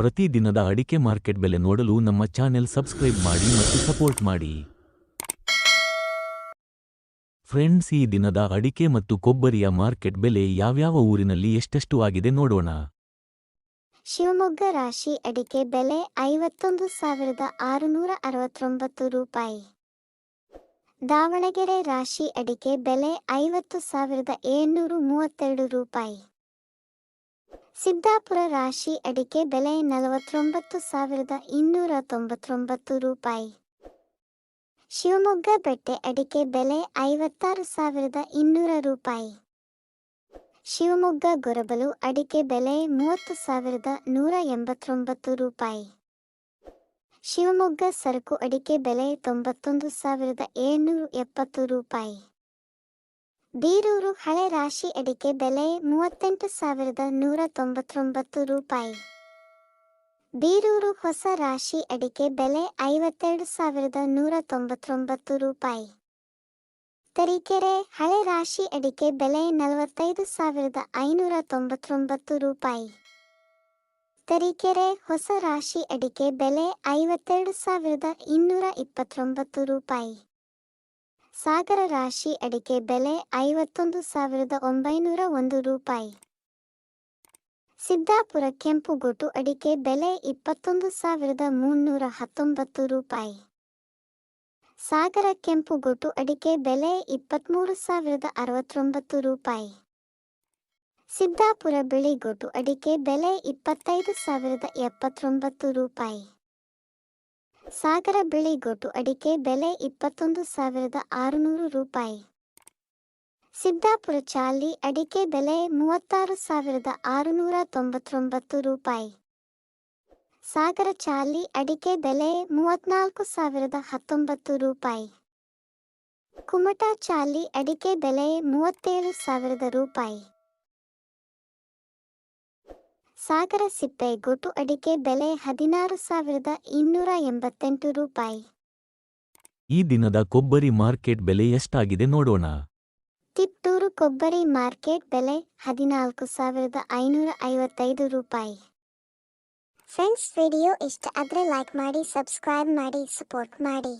ಪ್ರತಿದಿನದ ಅಡಿಕೆ ಮಾರ್ಕೆಟ್ ಬೆಲೆ ನೋಡಲು ನಮ್ಮ ಚಾನೆಲ್ ಸಬ್ಸ್ಕ್ರೈಬ್ ಮಾಡಿ ಮತ್ತು ಸಪೋರ್ಟ್ ಮಾಡಿ. ಫ್ರೆಂಡ್ಸ್, ಈ ದಿನದ ಅಡಿಕೆ ಮತ್ತು ಕೊಬ್ಬರಿಯ ಮಾರ್ಕೆಟ್ ಬೆಲೆ ಯಾವ್ಯಾವ ಊರಿನಲ್ಲಿ ಎಷ್ಟೆಷ್ಟು ಆಗಿದೆ ನೋಡೋಣ. ಶಿವಮೊಗ್ಗ ರಾಶಿ ಅಡಿಕೆ ಬೆಲೆ ಐವತ್ತೊಂದು ಸಾವಿರದ ಆರುನೂರ ಅರವತ್ತೊಂಬತ್ತು ರೂಪಾಯಿ. ದಾವಣಗೆರೆ ರಾಶಿ ಅಡಿಕೆ ಬೆಲೆ ಐವತ್ತು ಸಾವಿರದ ಏಳ್ನೂರು ಮೂವತ್ತೆರಡು ರೂಪಾಯಿ. ಸಿದ್ದಾಪುರ ರಾಶಿ ಅಡಿಕೆ ಬೆಲೆ ನಲವತ್ತೊಂಬತ್ತು ಸಾವಿರದ ಇನ್ನೂರ ತೊಂಬತ್ತೊಂಬತ್ತು ರೂಪಾಯಿ. ಶಿವಮೊಗ್ಗ ಬೆಟ್ಟೆ ಅಡಿಕೆ ಬೆಲೆ ಐವತ್ತಾರು ಸಾವಿರದ ಇನ್ನೂರ ರೂಪಾಯಿ. ಶಿವಮೊಗ್ಗ ಗೊರಬಲು ಅಡಿಕೆ ಬೆಲೆ ಮೂವತ್ತು ಸಾವಿರದ ನೂರ ಎಂಬತ್ತೊಂಬತ್ತು ರೂಪಾಯಿ. ಶಿವಮೊಗ್ಗ ಸರಕು ಅಡಿಕೆ ಬೆಲೆ ತೊಂಬತ್ತೊಂದು ಸಾವಿರದ ಏಳ್ನೂರ ಎಪ್ಪತ್ತು ರೂಪಾಯಿ. ಬೀರೂರು ಹಳೆ ರಾಶಿ ಅಡಿಕೆ ಬೆಲೆ ಮೂವತ್ತೆಂಟು ಸಾವಿರದ ನೂರ ತೊಂಬತ್ತೊಂಬತ್ತು ರೂಪಾಯಿ. ಬೀರೂರು ಹೊಸ ರಾಶಿ ಅಡಿಕೆ ಬೆಲೆ ಐವತ್ತೆರಡು ಸಾವಿರದ ನೂರ ತೊಂಬತ್ತೊಂಬತ್ತು ರೂಪಾಯಿ. ತರೀಕೆರೆ ಹಳೆ ರಾಶಿ ಅಡಿಕೆ ಬೆಲೆ ನಲವತ್ತೈದು ಸಾವಿರದ ಐನೂರ ತೊಂಬತ್ತೊಂಬತ್ತು ರೂಪಾಯಿ. ತರೀಕೆರೆ ಹೊಸ ರಾಶಿ ಅಡಿಕೆ ಬೆಲೆ ಐವತ್ತೆರಡು ಸಾವಿರದ ಇನ್ನೂರ ಇಪ್ಪತ್ತೊಂಬತ್ತು ರೂಪಾಯಿ. ಸಾಗರ ರಾಶಿ ಅಡಿಕೆ ಬೆಲೆ ಐವತ್ತೊಂದು ಸಾವಿರದ ಒಂಬೈನೂರ ಒಂದು ರೂಪಾಯಿ. ಸಿದ್ದಾಪುರ ಕೆಂಪುಗೊಟು ಅಡಿಕೆ ಬೆಲೆ ಇಪ್ಪತ್ತೊಂದು ಸಾವಿರದ ಮುನ್ನೂರ ಹತ್ತೊಂಬತ್ತು ರೂಪಾಯಿ. ಸಾಗರ ಕೆಂಪುಗೊಟು ಅಡಿಕೆ ಬೆಲೆ ಇಪ್ಪತ್ತ್ಮೂರು ಸಾವಿರದ ಅರವತ್ತೊಂಬತ್ತು ರೂಪಾಯಿ. ಸಿದ್ದಾಪುರ ಬಿಳಿಗೊಟು ಅಡಿಕೆ ಬೆಲೆ ಇಪ್ಪತ್ತೈದು ಸಾವಿರದ ಎಪ್ಪತ್ತೊಂಬತ್ತು ರೂಪಾಯಿ. ಸಾಗರ ಬಿಳಿಗೊಟು ಅಡಿಕೆ ಬೆಲೆ ಇಪ್ಪತ್ತೊಂದು ಸಾವಿರದ ಆರುನೂರು ರೂಪಾಯಿ. ಸಿದ್ದಾಪುರ ಚಾಲಿ ಅಡಿಕೆ ಬೆಲೆ ಮೂವತ್ತಾರು ಸಾವಿರದ ಆರುನೂರ ತೊಂಬತ್ತೊಂಬತ್ತು ರೂಪಾಯಿ. ಸಾಗರ ಚಾಲಿ ಅಡಿಕೆ ಬೆಲೆ ಮೂವತ್ನಾಲ್ಕು ಸಾವಿರದ ಹತ್ತೊಂಬತ್ತು ರೂಪಾಯಿ. ಕುಮಟಾ ಚಾಲಿ ಅಡಿಕೆ ಬೆಲೆ ಮೂವತ್ತೇಳು ಸಾವಿರದ ರೂಪಾಯಿ. ಸಾಗರ ಸಿಪ್ಪೆ ಗೊಟು ಅಡಿಕೆ ಬೆಲೆ ಹದಿನಾರು ಸಾವಿರದ ಇನ್ನೂರ ಎಂಬತ್ತೆಂಟು ರೂಪಾಯಿ. ಈ ದಿನದ ಕೊಬ್ಬರಿ ಮಾರ್ಕೆಟ್ ಬೆಲೆ ಎಷ್ಟಾಗಿದೆ ನೋಡೋಣ. ತಿತ್ತೂರು ಕೊಬ್ಬರಿ ಮಾರ್ಕೆಟ್ ಬೆಲೆ ಹದಿನಾಲ್ಕು ಸಾವಿರದ ಐನೂರ ಐವತ್ತೈದು ರೂಪಾಯಿ. ಫ್ರೆಂಡ್ಸ್ ವಿಡಿಯೋ ಇಷ್ಟ ಆದರೆ ಲೈಕ್ ಮಾಡಿ ಸಬ್ಸ್ಕ್ರೈಬ್ ಮಾಡಿ ಸಪೋರ್ಟ್ ಮಾಡಿ.